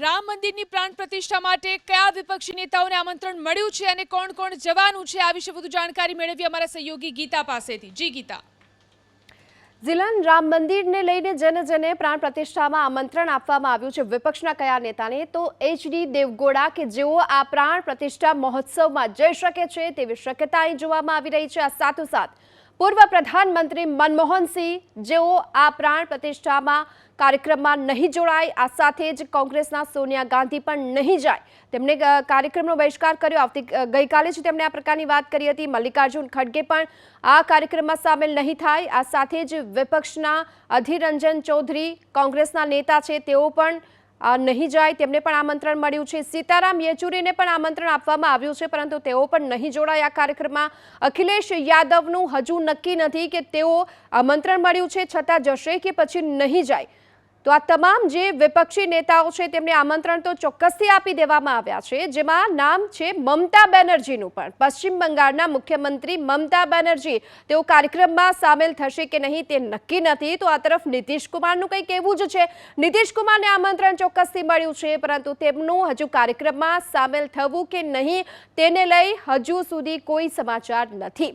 રામ મંદિરની પ્રાણ પ્રતિષ્ઠા માટે કયા વિપક્ષી નેતાઓને આમંત્રણ મળ્યું છે અને કોણ કોણ જવાનું છે, આ વિશે વધુ જાણકારી મેળવી અમારા સહયોગી ગીતા પાસેથી. જી ગીતા. ઝિલન રામ મંદિરને લઈને જનજને પ્રાણ પ્રતિષ્ઠામાં આમંત્રણ આપવામાં આવ્યું છે. વિપક્ષના કયા નેતાને? તો એચડી દેવગોડા કે જેઓ આ પ્રાણ પ્રતિષ્ઠા મહોત્સવમાં જઈ શકે છે તેવી શક્યતા અહીં જોવામાં આવી રહી છે. આ સાથોસાથ પૂર્વ પ્રધાનમંત્રી મનમોહનસિંહ જેઓ આ પ્રાણ પ્રતિષ્ઠામાં કાર્યક્રમમાં નહીં જોડાય, આ સાથે જ કોંગ્રેસના સોનિયા ગાંધી પણ નહીં જાય. તેમણે કાર્યક્રમનો બહિષ્કાર કર્યો. આવતી ગઈકાલે જ તેમણે આ પ્રકારની વાત કરી હતી. મલ્લિકાર્જુન ખડગે પણ આ કાર્યક્રમમાં સામેલ નહીં થાય. આ સાથે જ વિપક્ષના અધિરંજન ચૌધરી કોંગ્રેસના નેતા છે. તેઓ પણ નહીં જાય તેમને પણ આમંત્રણ મળ્યું છે. સીતારામ યેચુરીને પણ આમંત્રણ આપવામાં આવ્યું છે, પરંતુ તેઓ પણ નહીં જોડાય. આ કાર્યક્રમમાં અખિલેશ યાદવનું હજુ નક્કી નથી કે તેઓ આમંત્રણ મળ્યું છે, છતાં જશે કે પછી નહીં જાય. તો આ તમામ જે વિપક્ષી નેતાઓ છે તેમને આમંત્રણ તો ચોક્કસથી આપી દેવામાં આવ્યા છે, જેમાં નામ છે મમતા બેનર્જીનું પણ. પશ્ચિમ બંગાળના મુખ્યમંત્રી મમતા બેનર્જી, તેઓ કાર્યક્રમમાં સામેલ થશે કે નહીં તે નક્કી નથી. તો આ તરફ નીતિશ કુમારનું કંઈક એવું જ છે? નીતિશ કુમારને આમંત્રણ ચોક્કસથી મળ્યું છે, પરંતુ તેમનું હજુ કાર્યક્રમમાં સામેલ થવું કે નહીં, તેને લઈ હજુ સુધી કોઈ સમાચાર નથી.